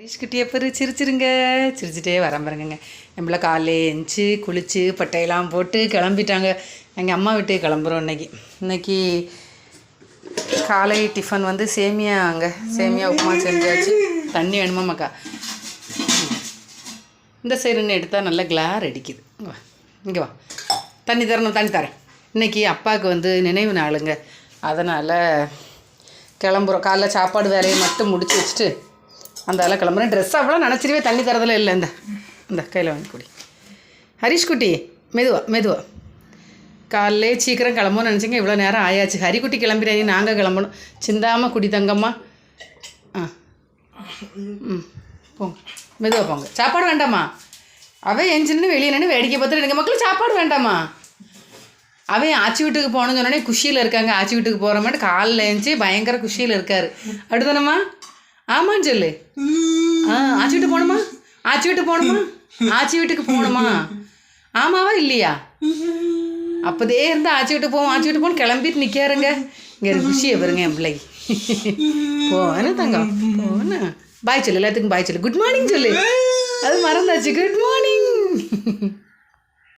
ஹரிஷ்குட்டியை பேர் சிரிச்சிருங்க. சிரிச்சிட்டே வரேன் பாருங்கங்க நம்மள காலைல எஞ்சி குளித்து பட்டையெல்லாம் போட்டு கிளம்பிட்டாங்க. எங்கள் அம்மா வீட்டுக்கு கிளம்புறோம் இன்னைக்கு. இன்னைக்கு காலை டிஃபன் வந்து சேமியா அங்கே. சேமியா உப்புமா செஞ்சாச்சு. தண்ணி வேணுமாமாக்கா இந்த சைடுன்னு எடுத்தால் நல்லா கிளார் அடிக்குது. இங்கே வா. இங்கே வா. தண்ணி தரணும் தண்ணி தரேன். இன்னைக்கு அப்பாவுக்கு வந்து நினைவு நாளுங்க. அதனால் கிளம்புறோம். காலைல சாப்பாடு வேலையை மட்டும் முடிச்சு வச்சுட்டு அந்த ஆள கிளம்புறேன். ட்ரெஸ் அவ்வளோ நினச்சிருவே தண்ணி தரதில் இல்லை. இந்த இந்த கையில் வாங்கி குடி. ஹரிஷ் குட்டி மெதுவா மெதுவா. காலையிலே சீக்கிரம் கிளம்புன்னு நினச்சிங்க இவ்வளோ நேரம் ஆயாச்சு. ஹரிக்குட்டி கிளம்பிடாதீங்க நாங்கள் கிளம்பணும். சிந்தாமல் குடி தங்கம்மா. ஆ. ம் போங்க. மெதுவாக போங்க. சாப்பாடு வேண்டாமா அவன் எஞ்சின்னு வெளியே நின்று வேடிக்கை பார்த்துட்டு எனக்கு மக்கள் சாப்பாடு வேண்டாமா அவன் ஆச்சி வீட்டுக்கு போகணுன்னு சொன்னோடனே குஷியில் இருக்காங்க. ஆச்சி வீட்டுக்கு போகிற மாதிரி காலில் எழுந்துச்சி பயங்கர குஷியில் இருக்காரு. அடுத்தனம்மா ஆமாம் சொல்லு ஆ ஆச்சி வீட்டு போகணுமா? ஆச்சி வீட்டுக்கு போகணுமா? ஆச்சி வீட்டுக்கு போகணுமா? ஆமாவா இல்லையா? அப்போதே இருந்தால் ஆச்சி வீட்டு போவோம் ஆச்சி விட்டு போகணும் கிளம்பிட்டு நிற்காருங்க இங்கே குஷியை பாருங்க என் பிள்ளைக்கு போன தங்கம் போன பாய் சொல்லு எல்லாத்துக்கும் பாய் சொல்லு. குட் மார்னிங் சொல்லு. அது மறந்தாச்சு. Good morning